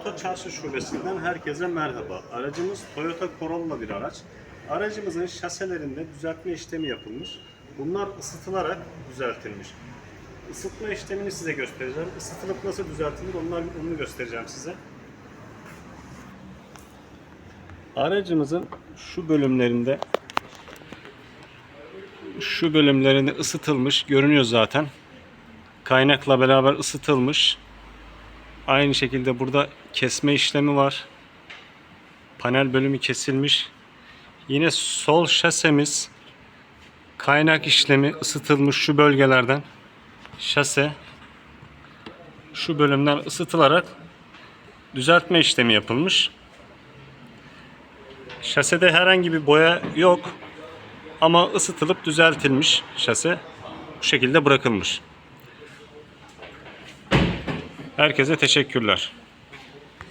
Oto Çarşı Şubesi'nden herkese merhaba. Aracımız Toyota Corolla bir araç. Aracımızın şaselerinde düzeltme işlemi yapılmış. Bunlar ısıtılarak düzeltilmiş. Isıtma işlemini size göstereceğim. Isıtılıp nasıl düzeltilir onlar, onu göstereceğim size. Aracımızın şu bölümlerinde şu bölümlerinde ısıtılmış görünüyor zaten. Kaynakla beraber ısıtılmış. Aynı şekilde burada kesme işlemi var. Panel bölümü kesilmiş. Yine sol şasemiz kaynak işlemi ısıtılmış şu bölgelerden. Şase şu bölümden ısıtılarak düzeltme işlemi yapılmış. Şasede herhangi bir boya yok ama ısıtılıp düzeltilmiş şase bu şekilde bırakılmış. Herkese teşekkürler.